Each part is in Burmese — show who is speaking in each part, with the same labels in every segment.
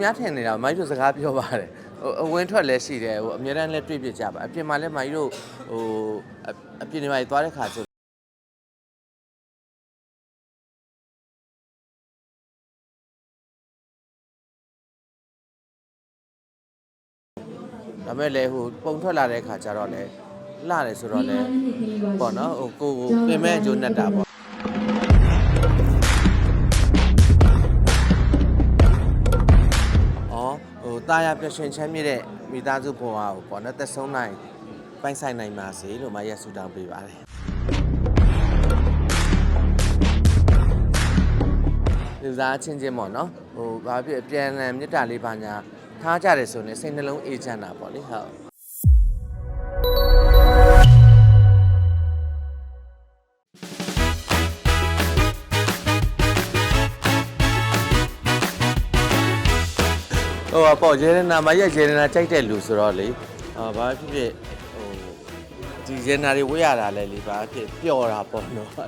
Speaker 1: များထင်နေတာမိုင်းတို့စကားပြောပါတယ်ဟိုအဝင်ထွက်လည်းရှိတယ်ဟိုအများတန်းလည်းတွေ့ပြကြပါအပြင်မှာလည်းမိုင်းတို့ဟိုအအပြင်တွေမှာသွားတဲ့ခါဆိုဒါမဲ့လည်းဟိုပုံထွက်လာတဲ့ခါကျတော့လည်းလှတယ်ဆိုတော့လည်းပေါ့နော်ဟိုကိုကိုပြင်မဲ့အကျိုးနဲ့တာပေါ့။ တာယာပျော်ရွှင်ချမ်းမြေ့တဲ့မိသားစုဘဝကိုပေါ့နော်သက်ဆုံးနိုင်ပိုင်ဆိုင်နိုင်ပါစေလို့မရက်ဆုတောင်းပေးပါတယ်။လူသားချင်းချင်းပေါ့နော်။ဟိုဘာဖြစ်အပြန်အလှန်မေတ္တာလေးပါညာထားကြတယ်ဆိုရင်စိတ်နှလုံးအေးချမ်းတာပေါ့လေဟုတ်။ ဟိုပေါ့ရဲနာမရက်ရဲနာကြိုက်တဲ့လူဆိုတော့လေအာဘာဖြစ်ဖြစ်ဟိုဒီရဲနာတွေဝေးရတာလဲလေဘာဖြစ်ပျော်တာပေါ့နော်အဲ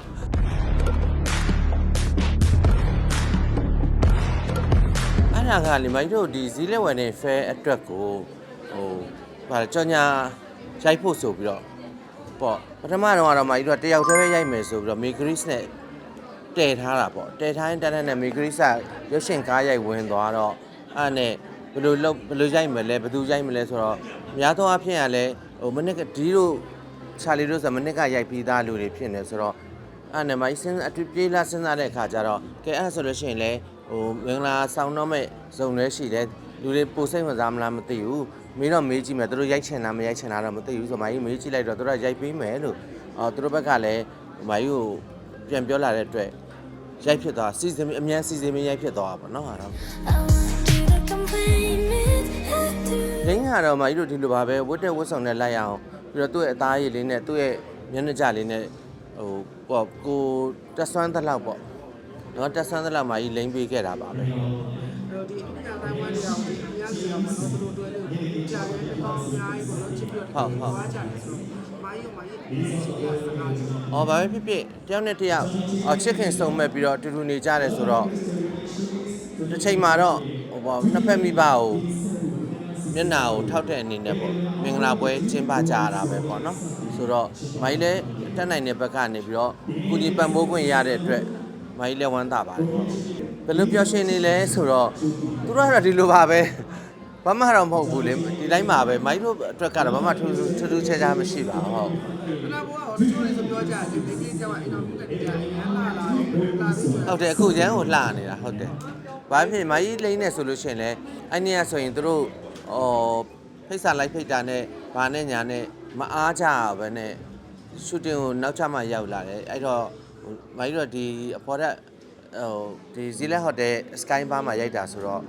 Speaker 1: ့ဒါကလေမိုင်းတို့ဒီဇီးလက်ဝယ်နေဖဲအတွက်ကိုဟိုဘာကြောညာရိုက်ဖို့ဆိုပြီးတော့ပေါ့ပထမတော့ကတော့မိုင်းတို့ကတယောက်တည်းပဲရိုက်မယ်ဆိုပြီးတော့မီဂရစ်နဲ့တည်ထားတာပေါ့တည်ထားရင်တန်းတန်းနဲ့မီဂရိစရုပ်ရှင်ကားရိုက်ဝင်သွားတော့အဲ့နဲ့ဘ ယ်လိုလုပ်ဘယ်လိုရိုက်မလဲဘယ်သူရိုက်မလဲဆိုတော့အများသောအားဖြင့်ကလည်းဟိုမနစ်ကဒီလိုချာလီတို့ဆိုမနစ်ကရိုက်ပြီးသားလူတွေဖြစ်နေဆိုတော့အဲ့နဲ့မိုင်းစင်းအတွေ့ပြေးလာစဉ်းစားတဲ့အခါကျတော့ကဲအဲ့ဆိုလို့ရှိရင်လေဟိုမင်္ဂလာဆောင်တော့မဲ့ဇုံလဲရှိတယ်လူတွေပိုစိတ်ဝင်စားမလားမသိဘူးမင်းတော့မေးကြည့်မယ်သူတို့ရိုက်ချင်တာမရိုက်ချင်တာတော့မသိဘူးဆိုမိုင်းမေးကြည့်လိုက်တော့သူတို့ကရိုက်ပေးမယ်လို့အော်သူတို့ဘက်ကလည်းမိုင်းကိုပြန်ပြောလာတဲ့အတွက်ရိုက်ဖြစ်သွားစီစဉ်အမြန်စီစဉ်မရိုက်ဖြစ်သွားတာပေါ့နော်ဟာတော့ ရင်းကတော့မကြီးတို့ဒီလိုပါပဲဝတ်တဲ့ဝတ်ဆောင်နဲ့လိုက်ရအောင်ပြီးတော့သူ့ရဲ့အသားရည်လေးနဲ့သူ့ရဲ့မျက်နှာကြလေးနဲ့ဟိုပေါ့ကိုတက်ဆွမ်းသလောက်ပေါ့နော်တက်ဆွမ်းသလောက်မကြီးလိမ့်ပေးခဲ့တာပါပဲ
Speaker 2: အဲ့တော့ဒီအများတိုင်းဝမ်းတွေအောင်ဒီအများကြီးအောင်မလို့တို့တွဲလို့ကြာရဲအပေါင်းအများကြီးပေါ့နော်ချစ်ပြီးတော့သွားကြတယ်ဆိုတော့မိုင်းရောမိုင်းရဲ့စီရစကားကြီး။
Speaker 1: အော်ဘာပဲဖြစ်ဖြစ်တယောက်နဲ့တယောက်အော်ချစ်ခင်ဆုံမဲ့ပြီးတော့အတူတူနေကြတယ်ဆိုတော့တစ်ချိန်မှာတော့ဟိုပေါ့နှစ်ဖက်မိဘကို မျက်နှာကိုထောက်တဲ့အနေနဲ့ပေါ့မင်္ဂလာပွဲကျင်းပကြရတာပဲပေါ့နော်။ဆိုတော့မိုင်းလည်းတက်နိုင်တဲ့ဘက်ကနေပြီးတော့ကုညီပံ့ပိုးခွင့်ရတဲ့အတွက်မိုင်းလည်းဝမ်းသာပါတယ်။ဘယ်လိုပျော်ရွှင်နေလဲဆိုတော့သူတို့ကတော့ဒီလိုပါပဲ။ဘာမှတော့မဟုတ်ဘူးလေဒီတိုင်းမှာပဲမိုင်းတို့အတွက်ကတော့ဘာမှထူးထူးထူးထူးခြားခြားမရှိပါဘူးဟုတ်
Speaker 2: ခဏဘောကတချို့တွေဆိုပြောကြတယ်ဒီနေ့ကျမှအိမ်တော်ပြုတ်နေကြတယ်ရမ်းလာလာလာပြီးဆို
Speaker 1: ဟုတ်တယ်အခုရန်ကိုလှနေတာဟုတ်တယ်။ဘာဖြစ်မကြီးလိမ့်နေဆိုလို့ရှိရင်လည်းအဲ့နေ့ကဆိုရင်တို့ ဟောဖိတ်စာလိုက်ဖိတ်တာနဲ့ဘာနဲ့ညာနဲ့မအားကြဘဲနဲ့ရှူတင်ကိုနောက်ချမှရောက်လာတယ်အဲ့တော့ဟိုမကြီးတို့ဒီအဖော်ရက်ဟိုဒီဇီလက်ဟိုတယ်စကိုင်းဘားမှာရိုက်တာဆိုတော့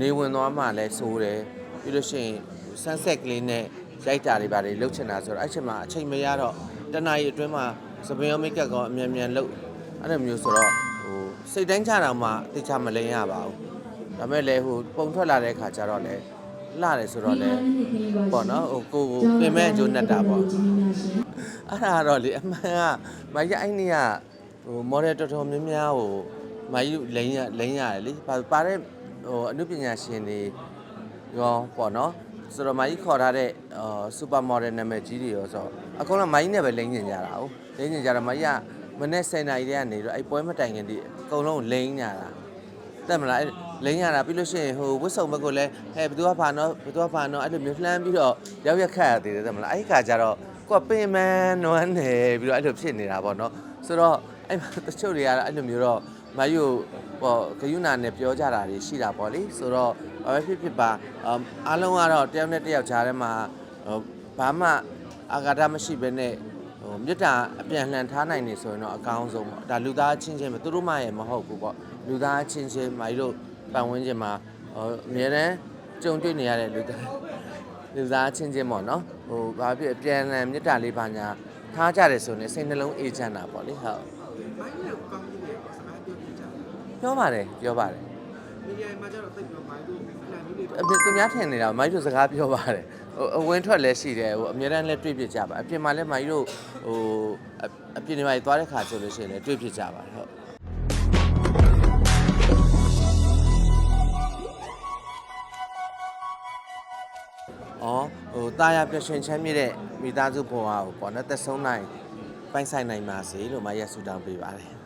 Speaker 1: နေဝင်သွားမှလည်းစိုးတယ်ပြီးလို့ရှိရင် sunset ကလေးနဲ့ရိုက်တာတွေပါတယ်လှုပ်ချင်တာဆိုတော့အဲ့ချိန်မှာအချိန်မရတော့တနားရီအတွင်းမှာစပင်ရောမိတ်ကပ်ကောအမြန်မြန်လှုပ်အဲ့လိုမျိုးဆိုတော့ဟိုစိတ်တိုင်းချတာမှတိတ်ချမလိမ့်ရပါဘူးဒါမဲ့လည်းဟိုပုံထွက်လာတဲ့ခါကျတော့လည်း လှတယ်ဆိုတော့လည်းပေါ့နော်ဟိုကိုကိုပြင်မဲ့အကျိုးနဲ့တာပေါ့အဲ့ဒါကတော့လေအမှန်ကမကြီးအဲ့နေ့ကဟိုမော်ဒယ်တော်တော်များများဟိုမကြီးလိန်ရလိန်ရတယ်လေပါပါတဲ့ဟိုအနုပညာရှင်တွေရောပေါ့နော်ဆိုတော့မကြီးခေါ်ထားတဲ့ဟိုစူပါမော်ဒယ်နာမည်ကြီးတွေရောဆိုတော့အကုန်လုံးမကြီးနဲ့ပဲလိန်ညင်ကြတာဟုတ်လိန်ညင်ကြတော့မကြီးကမနေ့7နာရီတည်းကနေတော့အဲ့ပွဲမတိုင်ခင်ဒီအကုန်လုံးလိန်ညာတာတက်မလားအဲ့ လိန်ရတာပြီးလို့ရှိရင်ဟိုဝတ်စုံဘက်ကိုလည်းဟဲ့ဘယ်သူကဖာနော်ဘယ်သူကဖာနော်အဲ့လိုမျိုးလှမ်းပြီးတော့ရောက်ရက်ခတ်ရသေးတယ်တက်မလားအဲ့ဒီခါကျတော့ကိုကပင်မန်းနွမ်းနေပြီးတော့အဲ့လိုဖြစ်နေတာပေါ့နော်ဆိုတော့အဲ့မှာတချို့တွေကတော့အဲ့လိုမျိုးတော့မယူပေါ့ဂယုဏနဲ့ပြောကြတာတွေရှိတာပေါ့လေဆိုတော့ဘာပဲဖြစ်ဖြစ်ပါအမ်အားလုံးကတော့တယောက်နဲ့တယောက်ကြားထဲမှာဟိုဘာမှအာဃာတမရှိဘဲနဲ့ဟိုမေတ္တာအပြန်လှန်ထားနိုင်နေဆိုရင်တော့အကောင်းဆုံးပေါ့ဒါလူသားချင်းချင်းပဲသူတို့မှရဲ့မဟုတ်ဘူးပေါ့လူသားချင်းချင်းမကြီးတို့ ပတ်ဝန်းကျင်မှာဟိုအများတန်းကြုံတွေ့နေရတဲ့လူသားလူသားချင်းချင်းပေါ့နော်ဟိုဘာဖြစ်အပြန်အလှန်မေတ္တာလေးပါညာထားကြတယ်ဆိုရင်စိတ်နှလုံးအေးချမ်းတာပေါ့လေဟုတ်
Speaker 2: မိုင်းလည်းကောင်းနေတယ်စကားပြောပြကြတယ်
Speaker 1: ပြောပါတယ်ပြောပါတယ်
Speaker 2: မီဒီယာမှာကျတော့သိပြီးတော့မိုင်းတို့အလံမျိုးတွေ
Speaker 1: အပြင်သူများထင်နေတာမိုင်းတို့စကားပြောပါတယ်ဟိုအဝင်ထွက်လည်းရှိတယ်ဟိုအများတန်းလည်းတွေ့ပြကြပါအပြင်မှာလည်းမိုင်းတို့ဟိုအအပြင်တွေမှာသွားတဲ့ခါဆိုလို့ရှိရင်လည်းတွေ့ပြကြပါတယ်ဟုတ် တာယာပျော်ရွှင်ချမ်းမြေ့တဲ့မိသားစုဘဝကိုပေါ့နော်သက်ဆုံးနိုင်ပိုင်ဆိုင်နိုင်ပါစေလို့မရက်ဆူတောင်းပေးပါတယ်